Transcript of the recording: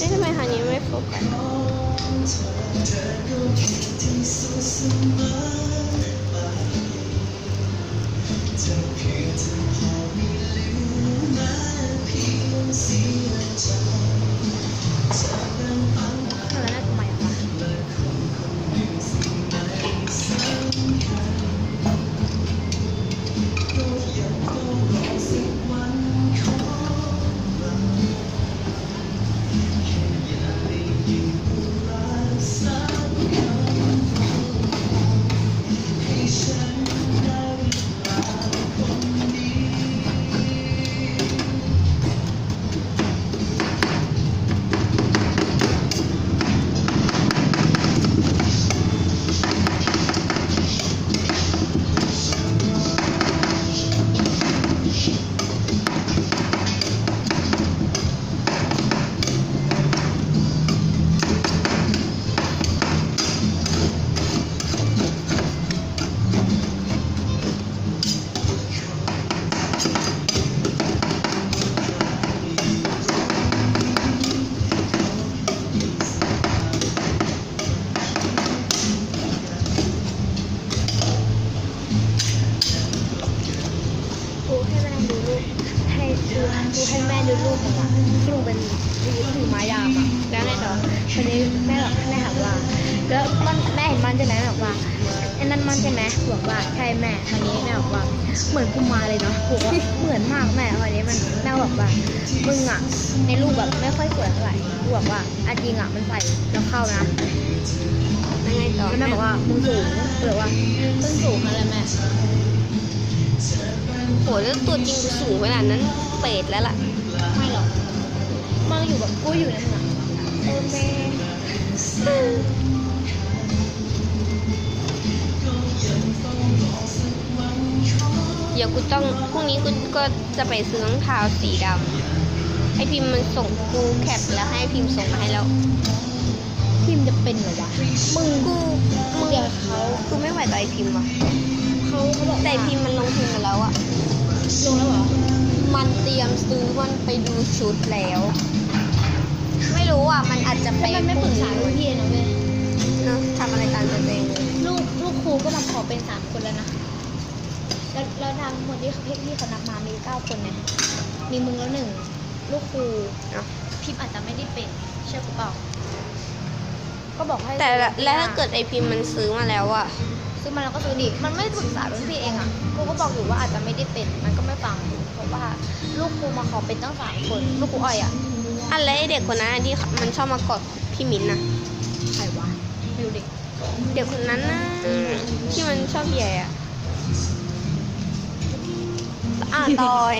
นี่ทำไมทางนี้ไม่โฟกัสแดูรูปของอะครูเป็นถือไม้ยามอะแล้วไงต่อทีนี้แม่บอกแม่ถามว่า แล้วมันแม่เห็นมันใช่ไหมแม่บอกว่าไอ้นั่นมันใช่ไหมบอกว่าใช่แม่ทีนี้แม่บอกว่าเหมือนกุมารเลยเนาะครูว่าเหมือนมากแม่ทีนี้มันแม่บอกว่ามึงอะในรูปแบบไม่ค่อยสวยเท่าไหร่บอกว่าอันจริงอะมันใส่แล้วเข้านะแล้วไงต่อแม่บอกว่ามึงสูงหรือว่าต้นสูงอะไรแม่โหแล้วตัวจริงสูงขนาดนั้นเป็ดแล้วล่ะ ไม่หรอกมึงอยู่แบบกูอยู่ในมึงอะเออแม่เดี๋ยวกูต้องพรุ่งนี้กูก็จะไปซื้อรองเท้าสีดำให้พิมพ์มันส่งกูแคปแล้วให้พิมพ์ส่งมาให้แล้ว พิมพ์จะเป็นเหรอวะมึงกูมึงเดี๋ยวเขากูไม่ไหวกับไอพิมพ์ว่ะเขาเขาบอกแต่ไอ้พิมพ์มันลงทุนมาแล้วอะ ซื้อมันไปดูชุดแล้ว ไม่รู้อะ มันอาจจะไปแล้วมันไม่ปรึกษารุ่นพี่นะเว้ยเนอะทำอะไรตามตัวเองลูกลูกครูก็มาขอเป็นสามคนแล้วนะ แล้วแล้วทางหมดที่พี่พี่เขานับมามีเก้าคนไงมีมึงแล้วหนึ่งลูกครูเนอะพิมพ์อาจจะไม่ได้เป็นเชื่อกูเปล่าก็บอกให้แต่ละแล้วถ้าเกิดไอพิมพ์มันซื้อมาแล้วอะ ซื้อมาแล้วก็ซื้อดิมันไม่ปรึกษารุ่นพี่เองอะครูก็บอกอยู่ว่าอาจจะไม่ได้เป็นมันก็ไม่ฟังเพราะว่าลูกครูมาขอเป็นตั้งสามคนลูกครูอ้อยอะอันแล้วไอ้เด็กคนนั้นอะที่มันชอบมากอดพี่มิ้นท์นะใครวะไม่รู้ดิเด็กคนนั้นนะที่มันชอบใหญ่อะอ่าตอย